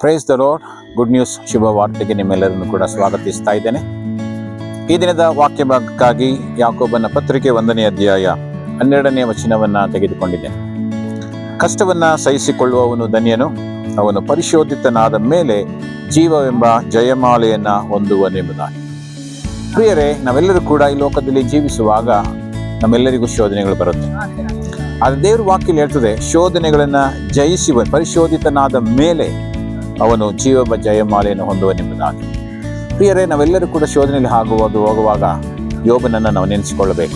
Praise the Lord good news ಶುಭ ವಾರ್ತೆಗೆ ನಿಮ್ಮೆಲ್ಲರನ್ನು ಕೂಡ ಸ್ವಾಗತಿಸ್ತಾ ಇದ್ದೇನೆ. ಈ ದಿನದ ವಾಕ್ಯ ಭಾಗಕ್ಕಾಗಿ ಯಾಕೋಬನ ಪತ್ರಿಕೆ ಒಂದನೇ ಅಧ್ಯಾಯ ಹನ್ನೆರಡನೇ ವಚನವನ್ನು ತೆಗೆದುಕೊಂಡಿದ್ದೇನೆ. ಕಷ್ಟವನ್ನ ಸಹಿಸಿಕೊಳ್ಳುವವನು ಧನ್ಯನು. ಅವನು ಪರಿಶೋಧಿತನಾದ ಮೇಲೆ ಜೀವವೆಂಬ ಜಯಮಾಲೆಯನ್ನು ಹೊಂದುವನೆಂಬುದಾಗಿ. ಪ್ರಿಯರೇ, ನಾವೆಲ್ಲರೂ ಕೂಡ ಈ ಲೋಕದಲ್ಲಿ ಜೀವಿಸುವಾಗ ನಮ್ಮೆಲ್ಲರಿಗೂ ಶೋಧನೆಗಳು ಬರುತ್ತೆ. ಆದರೆ ದೇವ್ರ ವಾಕ್ಯಲ್ಲಿ ಹೇಳ್ತದೆ, ಶೋಧನೆಗಳನ್ನು ಜಯಿಸುವ ಪರಿಶೋಧಿತನಾದ ಮೇಲೆ ಅವನು ಜೀವ ಜಯಮಾಲೆಯನ್ನು ಹೊಂದುವ ನಿಮ್ಮದಾಗಿ ಪ್ರಿಯರೇ, ನಾವೆಲ್ಲರೂ ಕೂಡ ಶೋಧನೆಯಲ್ಲಿ ಆಗುವುದು ಹೋಗುವಾಗ ಯೋಬನನ್ನು ನಾವು ನೆನೆಸಿಕೊಳ್ಳಬೇಕು.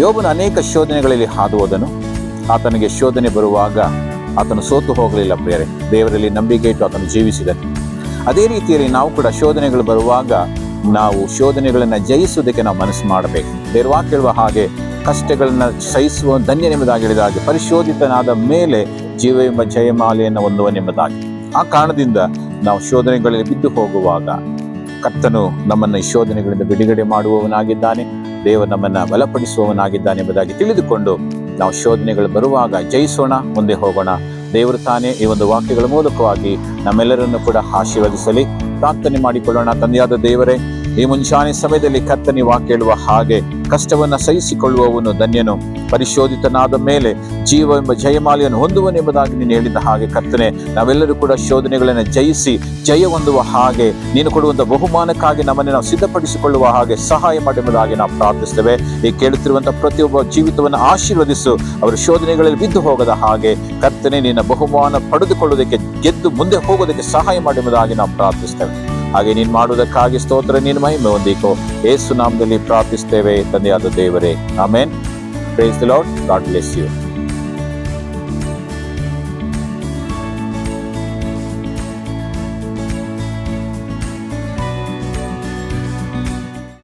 ಯೋಬನ ಅನೇಕ ಶೋಧನೆಗಳಲ್ಲಿ ಹಾದು ಆತನಿಗೆ ಶೋಧನೆ ಬರುವಾಗ ಆತನು ಸೋತು ಹೋಗಲಿಲ್ಲ ಪ್ರಿಯರೇ. ದೇವರಲ್ಲಿ ನಂಬಿಕೆ ಇಟ್ಟು ಆತನು ಜೀವಿಸಿದನು. ಅದೇ ರೀತಿಯಲ್ಲಿ ನಾವು ಕೂಡ ಶೋಧನೆಗಳು ಬರುವಾಗ ನಾವು ಶೋಧನೆಗಳನ್ನು ಜಯಿಸುವುದಕ್ಕೆ ನಾವು ಮನಸ್ಸು ಮಾಡಬೇಕು. ಬೇರ್ವಾ ಕೇಳುವ ಹಾಗೆ ಕಷ್ಟಗಳನ್ನು ಸಹಿಸುವ ಧನ್ಯನೆಂಬುದಾಗಿ ಹೇಳಿದ ಹಾಗೆ ಪರಿಶೋಧಿತನಾದ ಮೇಲೆ ಜೀವ ಎಂಬ ಜಯಮಾಲೆಯನ್ನು ಹೊಂದುವನೆಂಬುದಾಗಿ ಆ ಕಾರಣದಿಂದ ನಾವು ಶೋಧನೆಗಳಲ್ಲಿ ಬಿದ್ದು ಹೋಗುವಾಗ ಕರ್ತನು ನಮ್ಮನ್ನು ಶೋಧನೆಗಳಿಂದ ಬಿಡುಗಡೆ ಮಾಡುವವನಾಗಿದ್ದಾನೆ, ದೇವರು ನಮ್ಮನ್ನ ಬಲಪಡಿಸುವವನಾಗಿದ್ದಾನೆ ಎಂಬುದಾಗಿ ತಿಳಿದುಕೊಂಡು ನಾವು ಶೋಧನೆಗಳು ಬರುವಾಗ ಜಯಿಸೋಣ, ಮುಂದೆ ಹೋಗೋಣ. ದೇವರು ತಾನೇ ಈ ಒಂದು ವಾಕ್ಯಗಳ ಮೂಲಕವಾಗಿ ನಮ್ಮೆಲ್ಲರನ್ನು ಕೂಡ ಆಶೀರ್ವದಿಸಲಿ, ಪ್ರಾರ್ಥನೆ ಮಾಡಿಕೊಳ್ಳೋಣ ತಂದೆಯಾದ ದೇವರೇ. ಈ ಮುಂಚಾನೆ ಸಮಯದಲ್ಲಿ ಕರ್ತನಿ ವಾಕೇಳುವ ಹಾಗೆ ಕಷ್ಟವನ್ನು ಸಹಿಸಿಕೊಳ್ಳುವವನು ಧನ್ಯನು. ಪರಿಶೋಧಿತನಾದ ಮೇಲೆ ಜೀವ ಎಂಬ ಜಯಮಾಲೆಯನ್ನು ಹೊಂದುವನೆಂಬುದಾಗಿ ನೀನು ಹೇಳಿದ ಹಾಗೆ ಕರ್ತನೆ, ನಾವೆಲ್ಲರೂ ಕೂಡ ಶೋಧನೆಗಳನ್ನು ಜಯಿಸಿ ಜಯ ಹೊಂದುವ ಹಾಗೆ ನೀನು ಕೊಡುವಂತ ಬಹುಮಾನಕ್ಕಾಗಿ ನಮ್ಮನ್ನು ನಾವು ಸಿದ್ಧಪಡಿಸಿಕೊಳ್ಳುವ ಹಾಗೆ ಸಹಾಯ ಮಾಡುವುದಾಗಿ ನಾವು ಪ್ರಾರ್ಥಿಸ್ತೇವೆ. ಈ ಕೇಳುತ್ತಿರುವಂತಹ ಪ್ರತಿಯೊಬ್ಬ ಜೀವಿತವನ್ನು ಆಶೀರ್ವದಿಸು. ಅವರು ಶೋಧನೆಗಳಲ್ಲಿ ಬಿದ್ದು ಹೋಗದ ಹಾಗೆ ಕರ್ತನೆ ನಿನ್ನ ಬಹುಮಾನ ಪಡೆದುಕೊಳ್ಳುವುದಕ್ಕೆ ಗೆದ್ದು ಮುಂದೆ ಹೋಗೋದಕ್ಕೆ ಸಹಾಯ ಮಾಡುವುದಾಗಿ ನಾವು ಪ್ರಾರ್ಥಿಸ್ತೇವೆ. ಹಾಗೆ ನೀನು ಮಾಡುವುದಕ್ಕಾಗಿ ಸ್ತೋತ್ರ, ನೀನು ಮಹಿಮೆ ಹೊಂದಿಕೋ. ಏಸು ನಾಮದಲ್ಲಿ ಪ್ರಾರ್ಥಿಸ್ತೇವೆ ತಂದೆಯಾದ ದೇವರೇ. Amen. Praise Lord God bless you